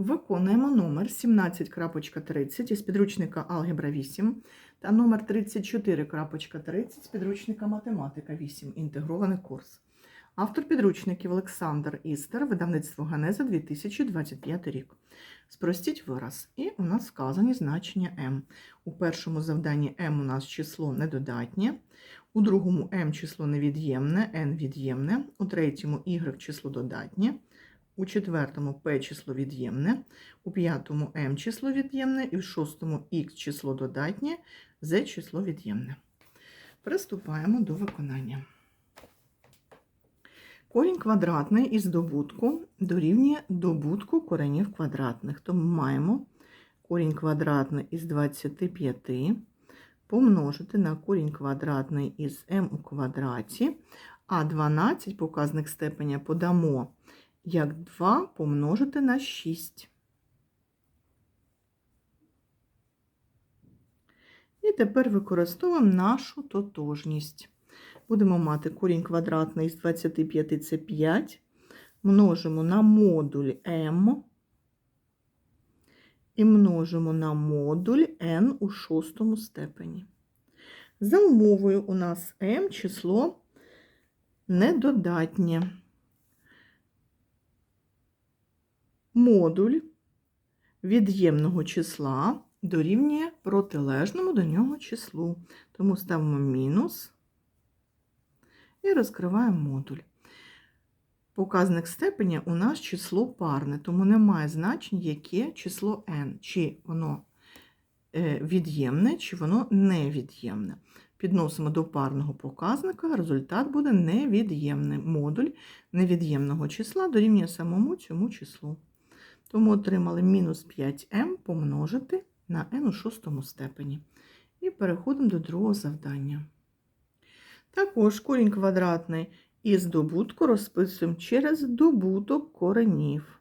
Виконуємо номер 17.30 із підручника Алгебра 8 та номер 34.30 з підручника Математика 8. Інтегрований курс. Автор підручників Олександр Істер, видавництво Ганеза 2025 рік. Спростіть вираз. І у нас вказані значення m. У першому завданні m у нас число недодатнє, у другому m число невід'ємне, n від'ємне, у третьому y число додатнє. У четвертому P число від'ємне, у п'ятому М число від'ємне і в шостому Х число додатнє, Z число від'ємне. Приступаємо до виконання. Корінь квадратний із добутку дорівнює добутку коренів квадратних. Тому маємо корінь квадратний із 25 помножити на корінь квадратний із m у квадраті, а 12 показник степеня подамо як 2 помножити на 6. І тепер використовуємо нашу тотожність. Будемо мати корінь квадратний з 25 це 5. Множимо на модуль m і множимо на модуль n у шостому степені. За умовою у нас m число недодатнє. Модуль від'ємного числа дорівнює протилежному до нього числу. Тому ставимо мінус і розкриваємо модуль. Показник степеня у нас число парне, тому немає значення, яке число n, чи воно е, від'ємне, чи воно невід'ємне. Підносимо до парного показника, результат буде невід'ємний. Модуль невід'ємного числа дорівнює самому цьому числу. Тому отримали мінус 5m помножити на n у шостому степені. І переходимо до другого завдання. Також корінь квадратний із добутку розписуємо через добуток коренів.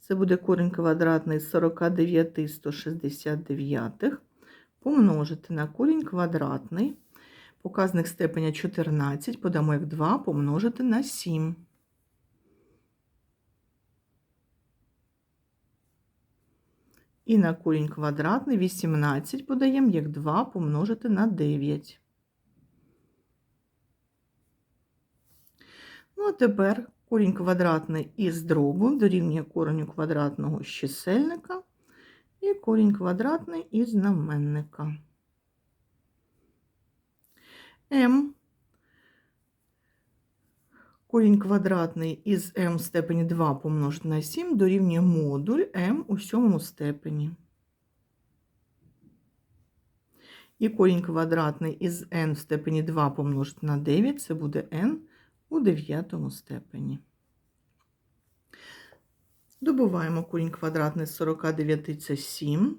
Це буде корінь квадратний з 49 169 помножити на корінь квадратний. Показник степеня 14 подамо як 2 помножити на 7. І на корінь квадратний 18 подаємо як 2 помножити на 9. Ну, а тепер корінь квадратний із дробу дорівнює кореню квадратного з чисельника і корінь квадратний із знаменника. М Корінь квадратний із m в степені 2 помножити на 7 дорівнює модуль m у сьомому степені. І корінь квадратний із n в степені 2 помножити на 9 це буде n у дев'ятому степені. Добуваємо корінь квадратний з 49 це 7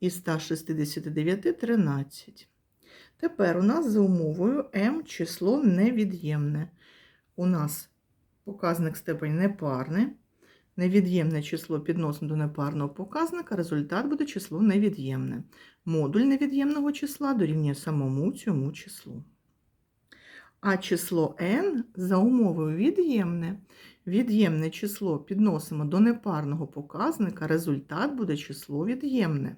і 169 13. Тепер у нас за умовою m число невід'ємне у нас показник степень непарне, невід'ємне число підносимо до непарного показника, результат буде число невід'ємне. Модуль невід'ємного числа дорівнює самому цьому числу. А число n за умовою від'ємне. Від'ємне число підносимо до непарного показника, результат буде число від'ємне.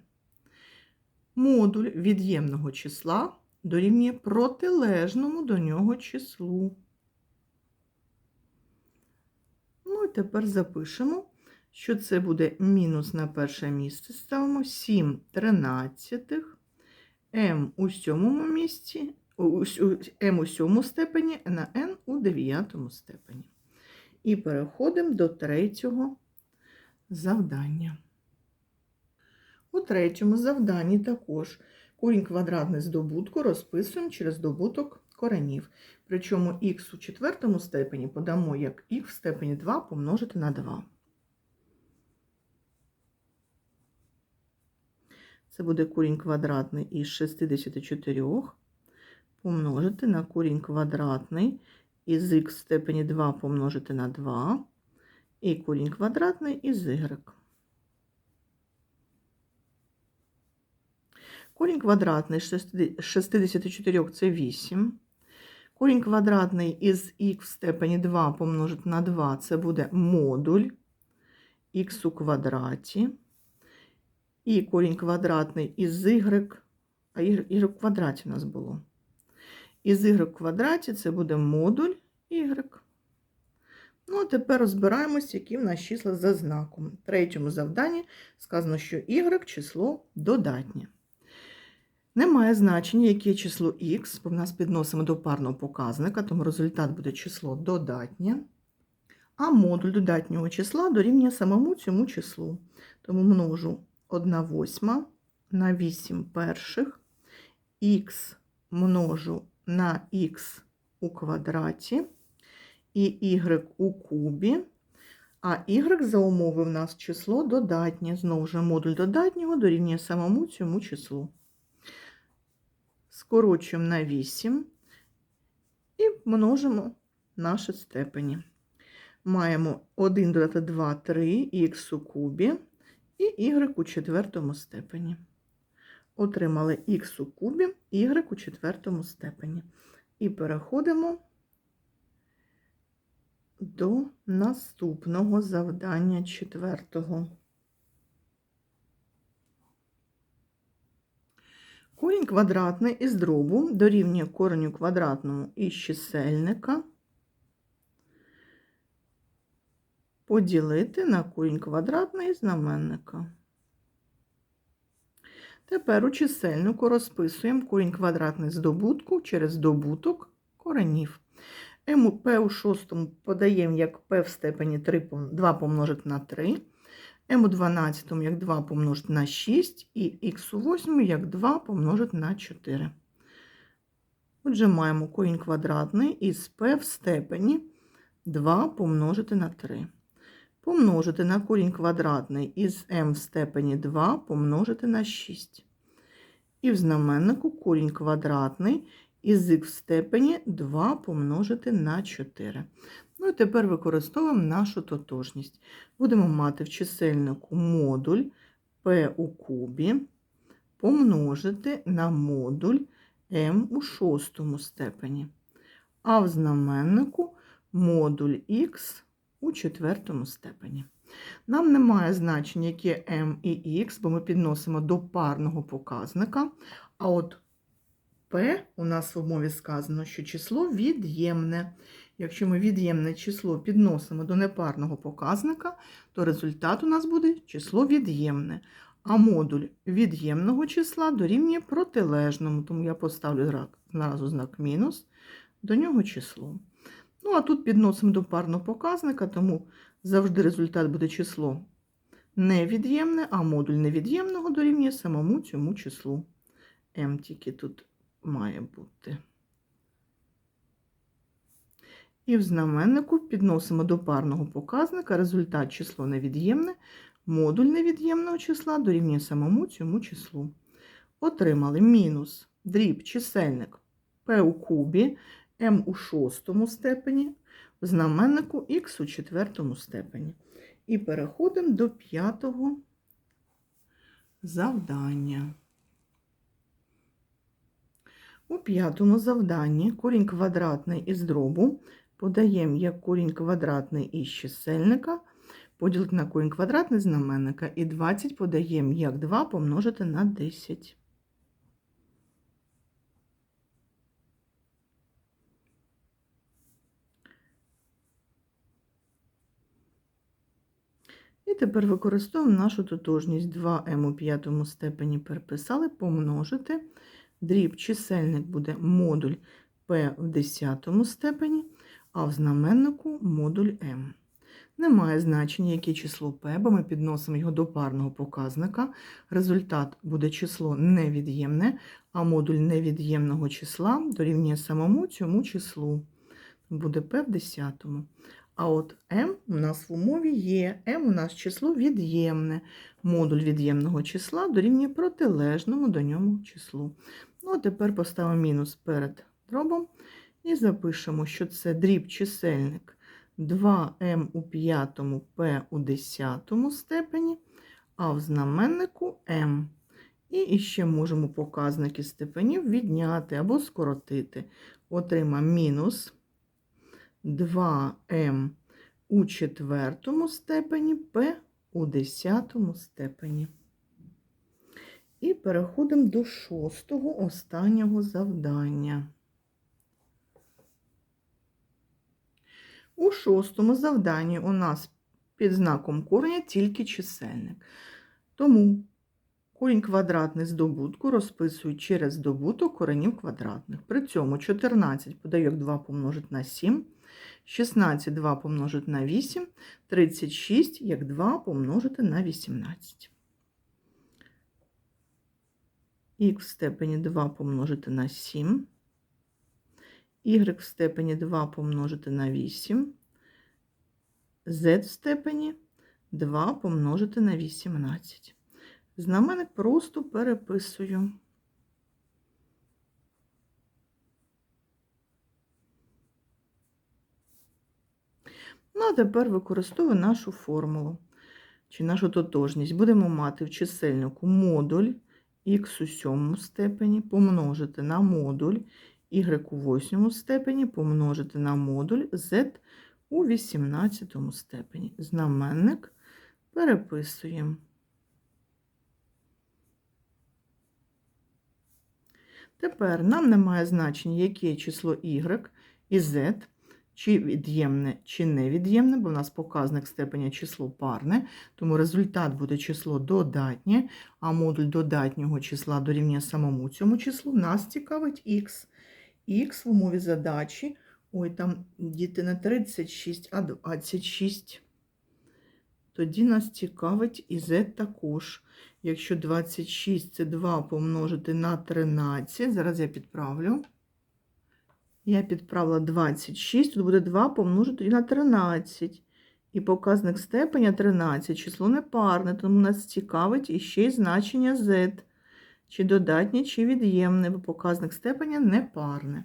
Модуль від'ємного числа дорівнює протилежному до нього числу. Ну і тепер запишемо, що це буде мінус на перше місце. Ставимо 7 тринадцятих, m у сьомому місці, m у сьомому степені, на n у дев'ятому степені. І переходимо до третього завдання. У третьому завданні також корінь квадратний здобутку розписуємо через добуток коренів. Причому х у четвертому степені подамо як х в степені 2 помножити на 2. Це буде корінь квадратний із 64 помножити на корінь квадратний із х в степені 2 помножити на 2 і корінь квадратний із y. Корінь квадратний з 64 це 8. Корінь квадратний із х в степені 2 помножити на 2 це буде модуль х у квадраті і корінь квадратний із y, а y, в квадраті у нас було. Із y в квадраті це буде модуль y. Ну, а тепер розбираємось, які в нас числа за знаком. В третьому завданні сказано, що y число додатнє. Немає значення, яке число х, бо в нас підносимо до парного показника, тому результат буде число додатнє. А модуль додатнього числа дорівнює самому цьому числу. Тому множу 1 восьма на 8 перших, х множу на х у квадраті і y у кубі. А y за умови в нас число додатнє. Знову ж модуль додатнього дорівнює самому цьому числу. Скорочуємо на 8 і множимо наші степені. Маємо 1 додати 2, 3, х у кубі і у четвертому степені. Отримали х у кубі, y у четвертому степені. І переходимо до наступного завдання четвертого. Корінь квадратний із дробу дорівнює кореню квадратному із чисельника поділити на корінь квадратний із знаменника. Тепер у чисельнику розписуємо корінь квадратний з добутку через добуток коренів. М П у шостому подаємо як П в степені 3, 2 помножити на 3. М у 12 як 2 помножити на 6 і х у 8 як 2 помножити на 4. Отже, маємо корінь квадратний із P в степені 2 помножити на 3. Помножити на корінь квадратний із m в степені 2 помножити на 6. І в знаменнику корінь квадратний із х в степені 2 помножити на 4. Ну і тепер використовуємо нашу тотожність. Будемо мати в чисельнику модуль p у кубі помножити на модуль m у шостому степені, а в знаменнику модуль х у четвертому степені. Нам немає значення, яке m і x, бо ми підносимо до парного показника. А от P у нас в умові сказано, що число від'ємне. Якщо ми від'ємне число підносимо до непарного показника, то результат у нас буде число від'ємне. А модуль від'ємного числа дорівнює протилежному, тому я поставлю зразу знак мінус до нього число. Ну, а тут підносимо до парного показника, тому завжди результат буде число невід'ємне, а модуль невід'ємного дорівнює самому цьому числу. М тільки тут має бути. І в знаменнику підносимо до парного показника результат число невід'ємне, модуль невід'ємного числа дорівнює самому цьому числу. Отримали мінус дріб чисельник p у кубі, m у шостому степені, в знаменнику х у четвертому степені. І переходимо до п'ятого завдання. У п'ятому завданні корінь квадратний із дробу подаємо як корінь квадратний із чисельника, поділити на корінь квадратний знаменника, і 20 подаємо як 2 помножити на 10. І тепер використовуємо нашу тотожність 2m у п'ятому степені переписали, помножити. Дріб чисельник буде модуль P в 10 степені, а в знаменнику модуль m. Немає значення, яке число P, бо ми підносимо його до парного показника. Результат буде число невід'ємне, а модуль невід'ємного числа дорівнює самому цьому числу. Буде P в 10. А от m у нас в умові є. m у нас число від'ємне. Модуль від'ємного числа дорівнює протилежному до ньому числу. Ну, а тепер поставимо мінус перед дробом і запишемо, що це дріб чисельник 2m у п'ятому p у десятому степені, а в знаменнику m. І ще можемо показники степенів відняти або скоротити. Отримаємо мінус 2m у четвертому степені p у десятому степені. І переходимо до шостого останнього завдання. У шостому завданні у нас під знаком кореня тільки чисельник. Тому корінь квадратний здобутку розписують через здобуток коренів квадратних. При цьому 14 подаю 2 помножити на 7, 16 2 помножити на 8, 36 як 2 помножити на 18. Х в степені 2 помножити на 7, y в степені 2 помножити на 8, z в степені 2 помножити на 18. Знаменник просто переписую. Ну, а тепер використовую нашу формулу чи нашу тотожність. Будемо мати в чисельнику модуль х у сьомому степені помножити на модуль y у восьмому степені помножити на модуль z у 18 степені. Знаменник переписуємо. Тепер нам немає значення, яке число y і z, чи від'ємне, чи невід'ємне, бо в нас показник степеня число парне, тому результат буде число додатнє, а модуль додатнього числа дорівнює самому цьому числу, нас цікавить х. Х в умові задачі, ой, там діти не 36, а 26. Тоді нас цікавить і z також. Якщо 26 це 2 помножити на 13, зараз я підправлю. Я підправила 26, тут буде 2 помножити на 13. І показник степеня 13, число непарне, тому нас цікавить іще й значення z. Чи додатнє, чи від'ємне, бо показник степеня непарне.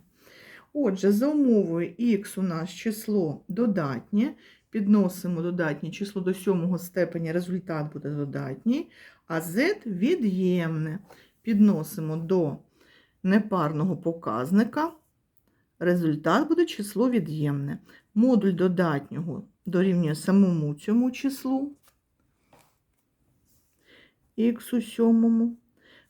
Отже, за умовою х у нас число додатнє, підносимо додатнє число до сьомого степеня, результат буде додатній, а z від'ємне. Підносимо до непарного показника, результат буде число від'ємне. Модуль додатнього дорівнює самому цьому числу х у сьомому,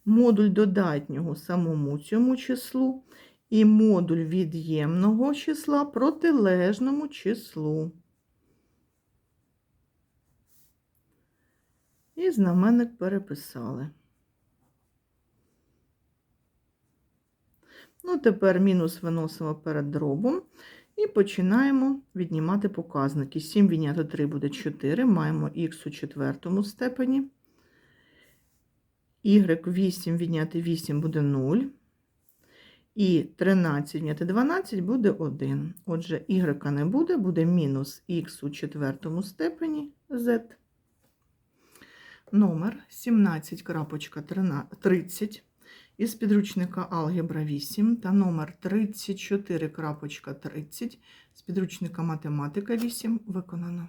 модуль додатнього самому цьому числу і модуль від'ємного числа протилежному числу. І знаменник переписали. Ну, тепер мінус виносимо перед дробом і починаємо віднімати показники. 7 відняти 3 буде 4, маємо х у четвертому степені. y 8 відняти 8 буде 0. І 13 відняти 12 буде 1. Отже, y не буде, буде мінус х у четвертому степені z. Номер 17.30 із підручника Алгебра 8 та номер 34.30 з підручника Математика 8 виконано.